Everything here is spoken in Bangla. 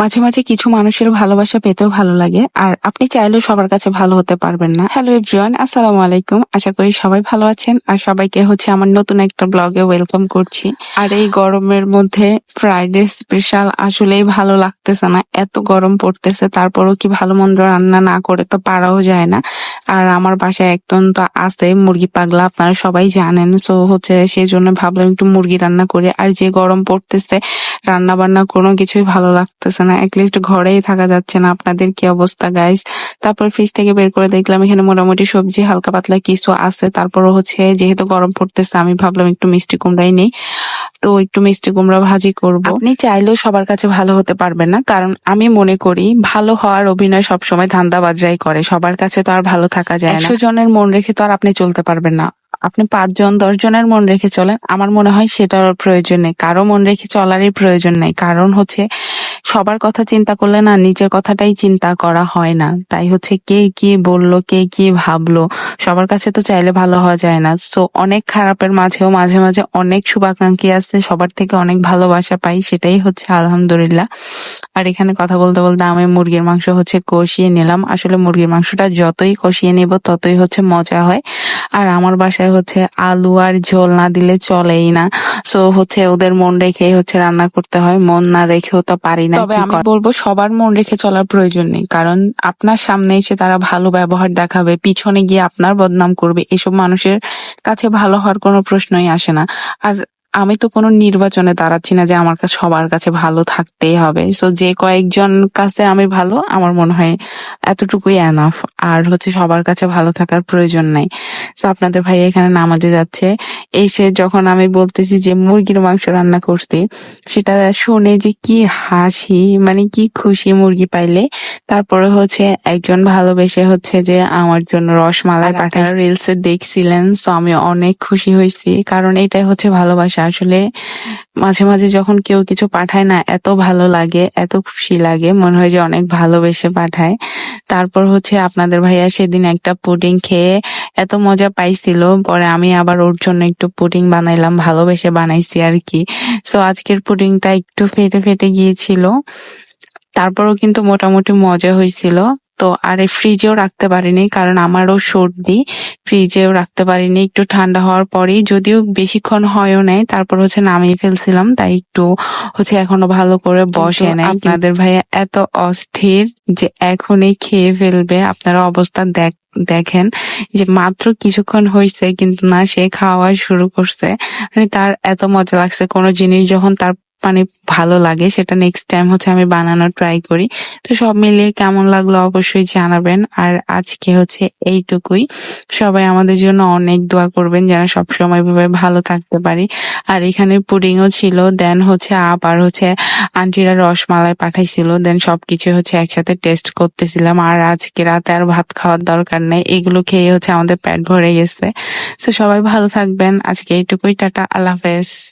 মাঝে মাঝে কিছু মানুষের ভালোবাসা পেতেও ভালো লাগে, আর আপনি চাইলেও সবার কাছে ভালো হতে পারবেন না। হ্যালো এভরিওয়ান আসসালামু আলাইকুম। আশা করি সবাই ভালো আছেন, আর সবাইকে হচ্ছে আমার নতুন একটা ব্লগে ওয়েলকাম করছি। আর এই গরমের মধ্যে ফ্রাইডে স্পেশাল আসলেই ভালো লাগতেছে না। এত গরম পড়তেছে, তারপরও কি ভালো মন্দ রান্না না করে তো পারাও যায় না। আর আমার বাসায় একজন তো আছে মুরগি পাগলা, আপনারা সবাই জানেন। সো হচ্ছে সেই জন্য ভাবলাম একটু মুরগি রান্না করে। আর যে গরম পড়তেছে রান্না বান্না কোনো কিছুই ভালো লাগতেছে না অ্যাটলিস্ট ঘরেই থাকা যাচ্ছে না। আপনাদের কি অবস্থা গাইস তারপর ফ্রিজ থেকে বের করে দেখলাম এখানে মোটামুটি সবজি হালকা পাতলা কিছু আছে। তারপরও হচ্ছে যেহেতু গরম পড়তেছে আমি ভাবলাম একটু মিষ্টি কুমড়াই নেই। তো একটু মিষ্টি কুমড়া ভাজি করব। আপনি চাইলেও সবার কাছে ভালো হতে পারবেন না কারণ আমি মনে করি ভালো হওয়ার অভিনয় সবসময় ধান্দাবাজরাই করে। সবার কাছে তো আর ভালো থাকা যায় না। একশো জনের মন রেখে তো আর আপনি চলতে পারবেন না। আপনি পাঁচজন দশ জনের মন রেখে চলেন আমার মনে হয় সেটার প্রয়োজন নেই। কারও মন রেখে চলারই প্রয়োজন নেই। কারণ হচ্ছে সবার কথা চিন্তা করলে না নিজের কথাটাই চিন্তা করা হয় না। তাই হচ্ছে কে কি বলল, কে কি ভাবলো, সবার কাছে তো চাইলে ভালো হওয়া যায় না। সো অনেক খারাপের মাঝেও মাঝে মাঝে অনেক শুভাকাঙ্ক্ষী আছে, সবার থেকে অনেক ভালোবাসা পাই, সেটাই হচ্ছে আলহামদুলিল্লাহ। আর এখানে কথা বলতে বলতে আমি মুরগির মাংস হচ্ছে কষিয়ে নিলাম। আসলে মুরগির মাংসটা যতই কষিয়ে নিব, ততই হচ্ছে মজা হয়। আর আমার বাসায় হচ্ছে আলু আর ঝোল না দিলে চলেই না। সো হচ্ছে ওদের মন রেখে হচ্ছে রান্না করতে হয়। মন না রেখেও তো পারি না তবে আমি বলব সবার মন রেখে চলার প্রয়োজন নেই। কারণ আপনার সামনে এসে তারা ভালো ব্যবহার দেখাবে পিছনে গিয়ে আপনার বদনাম করবে। এসব মানুষের কাছে ভালো হওয়ার কোনো প্রশ্নই আসে না। আর আমি তো কোনো নির্বাচনে দাঁড়াচ্ছি না যে আমার কাছে সবার কাছে ভালো থাকতেই হবে। সো যে কয়েকজন কাছে আমি ভালো আমার মনে হয় এতটুকুই এনাফ আর হচ্ছে সবার কাছে ভালো থাকার প্রয়োজন নাই। সো আপনাদের ভাই এখানে নামাজে যাচ্ছে। এসে যখন আমি বলতেছি যে মুরগির মাংস রান্না করছি সেটা শুনে যে কি হাসি মানে কি খুশি মুরগি পাইলে। তারপরে হচ্ছে একজন ভালোবেসে হচ্ছে যে আমার জন্য রসমালাই পাঠায়। রিলস দেখছিলেন সো আমি অনেক খুশি হয়েছি। কারণ এটাই হচ্ছে ভালোবাসা। আসলে মাঝে মাঝে যখন কেউ কিছু পাঠায় না এত ভালো লাগে এত খুশি লাগে মনে হয় যে অনেক ভালোবেসে পাঠায়। তারপর হচ্ছে আপনাদের ভাইয়া সেদিন একটা পুডিং খেয়ে এত মজা পাইছিল, পরে আমি আবার ওর জন্য একটু পুডিং বানাইলাম, ভালোবেসে বানাইছি আর কি। সো আজকের পুডিংটা একটু ফেটে ফেটে গিয়েছিল। তারপরও কিন্তু মোটামুটি মজা হয়েছিল। তো আর ফ্রিজেও রাখতে পারিনি কারণ আমারও সর্দি। ফ্রিজেও রাখতে পারিনি একটু ঠান্ডা হওয়ার পরেই। যদিও বেশিক্ষণ হয়ও নাই তারপর হচ্ছে নামিয়ে ফেলছিলাম তাই একটু হচ্ছে এখনও ভালো করে বসে নাই। আপনাদের ভাইয়া এত অস্থির যে এখনই খেয়ে ফেলবে আপনারা অবস্থা দেখ দেখেন যে মাত্র কিছুক্ষণ হয়েছে কিন্তু না সে খাওয়া শুরু করছে। মানে তার এত মজা লাগছে কোনো জিনিস যখন তার মানে ভালো লাগে। সেটা নেক্সট টাইম হচ্ছে আমি বানানোর ট্রাই করি। তো সব মিলিয়ে কেমন লাগল অবশ্যই জানাবেন। আর আজকে হচ্ছে এইটুকুই। সবাই আমাদের জন্য অনেক দোয়া করবেন যেন সবসময় ভাবে ভালো থাকতে পারি। আর এখানে পুডিংও ছিল দেন হচ্ছে আবার হচ্ছে আন্টিরা রসমালাই পাঠাইছিল দেন সবকিছু হচ্ছে একসাথে টেস্ট করতেছিলাম। আর আজকে রাতে আর ভাত খাওয়ার দরকার নেই। এগুলো খেয়ে হচ্ছে আমাদের পেট ভরে গেছে। তো সবাই ভালো থাকবেন। আজকে এইটুকুই, টাটা, আল্লাহ হাফেজ।